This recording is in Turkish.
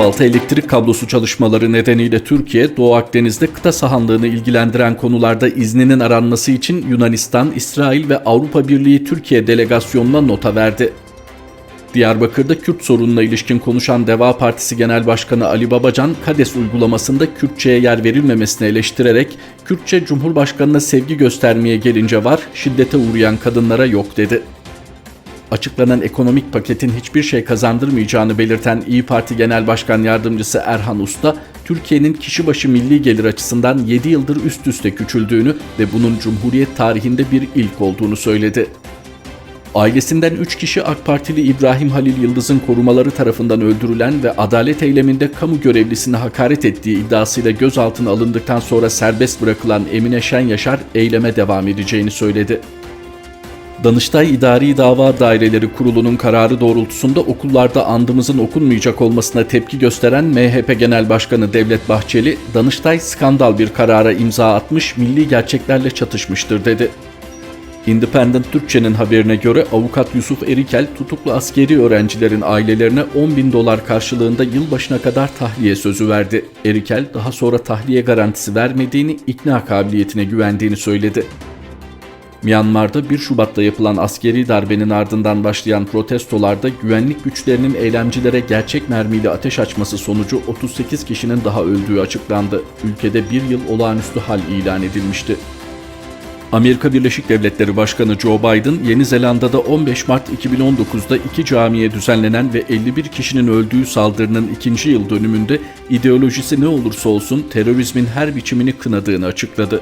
Balta elektrik kablosu çalışmaları nedeniyle Türkiye, Doğu Akdeniz'de kıta sahanlığını ilgilendiren konularda izninin aranması için Yunanistan, İsrail ve Avrupa Birliği Türkiye delegasyonuna nota verdi. Diyarbakır'da Kürt sorununa ilişkin konuşan Deva Partisi Genel Başkanı Ali Babacan, KADES uygulamasında Kürtçe'ye yer verilmemesini eleştirerek, Kürtçe Cumhurbaşkanı'na sevgi göstermeye gelince var, şiddete uğrayan kadınlara yok dedi. Açıklanan ekonomik paketin hiçbir şey kazandırmayacağını belirten İyi Parti Genel Başkan Yardımcısı Erhan Usta, Türkiye'nin kişi başı milli gelir açısından 7 yıldır üst üste küçüldüğünü ve bunun Cumhuriyet tarihinde bir ilk olduğunu söyledi. Ailesinden 3 kişi AK Partili İbrahim Halil Yıldız'ın korumaları tarafından öldürülen ve adalet eyleminde kamu görevlisine hakaret ettiği iddiasıyla gözaltına alındıktan sonra serbest bırakılan Emine Şen Yaşar eyleme devam edeceğini söyledi. Danıştay İdari Dava Daireleri Kurulu'nun kararı doğrultusunda okullarda andımızın okunmayacak olmasına tepki gösteren MHP Genel Başkanı Devlet Bahçeli, Danıştay skandal bir karara imza atmış, milli gerçeklerle çatışmıştır dedi. Independent Türkçe'nin haberine göre avukat Yusuf Erikel tutuklu askeri öğrencilerin ailelerine 10 bin dolar karşılığında yılbaşına kadar tahliye sözü verdi. Erikel daha sonra tahliye garantisi vermediğini, ikna kabiliyetine güvendiğini söyledi. Myanmar'da 1 Şubat'ta yapılan askeri darbenin ardından başlayan protestolarda güvenlik güçlerinin eylemcilere gerçek mermiyle ateş açması sonucu 38 kişinin daha öldüğü açıklandı. Ülkede bir yıl olağanüstü hal ilan edilmişti. Amerika Birleşik Devletleri Başkanı Joe Biden, Yeni Zelanda'da 15 Mart 2019'da iki camiye düzenlenen ve 51 kişinin öldüğü saldırının ikinci yıl dönümünde ideolojisi ne olursa olsun terörizmin her biçimini kınadığını açıkladı.